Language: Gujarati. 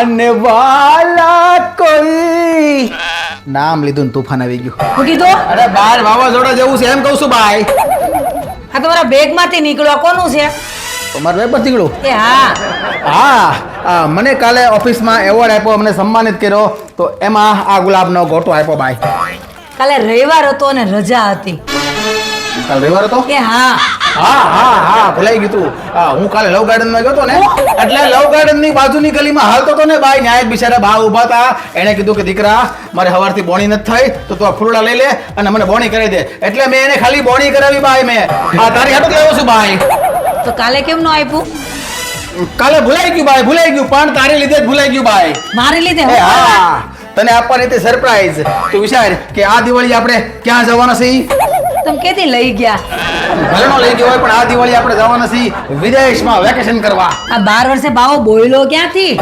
આને વાલા કોઈ. નામ લીધું ને તુફાન આવી ગયું. હું કીધું? અરે બાર વાવાઝોડા જેવું છે એમ કહું છું ભાઈ આ તમારા બેગમાંથી નીકળ્યો. કોનું છે? તમારું વેપાર નીકળું. એ હા. હા આ, મને કાલે ઓફિસમાં એવોર્ડ આપ્યો અમને સન્માનિત કર્યો. તો એમાં આ ગુલાબનો ગોટો આપ્યો ભાઈ કાલે રવિવાર હતો અને રજા હતી. કાલ રવિવાર હતો? કે હા. હા હા હા ભૂલાઈ ગયું તું. હા, હું કાલે લવ ગાર્ડનમાં ગયો તો ને એટલે લવ ગાર્ડનની બાજુની ગલીમાં હાલતો તો ને ભાઈ ન્યાય બિચારા બા ઊભા હતા. એને કીધું કે દીકરા મારે સવારથી બોણી નથી થઈ તો તું આ ફૂલડા લઈ લે અને મને બોણી કરાવી દે. એટલે મેં એને ખાલી બોણી કરાવી ભાઈ મેં. હા તારી હાટું લેવો છું ભાઈ? તો કાલે કેમ નો આપ્યું કાલે ભૂલાઈ ગયું ભાઈ ભૂલાઈ ગયું પણ તારી લીધે જ ભૂલાઈ ગયું ભાઈ. મારી લીધે? હા. તને આપવાની તે સરપ્રાઈઝ તું વિચાર કે આ દિવાળી આપણે ક્યાં જવાના છીએ? તમે કેથી લઈ ગયા? ભલે નો લઈ ગયો હોય પણ આ દિવાળી આપણે જવાના છીએ વિદેશમાં વેકેશન કરવા. આ બાર વર્ષે બાવો બોયલો ક્યાંથી?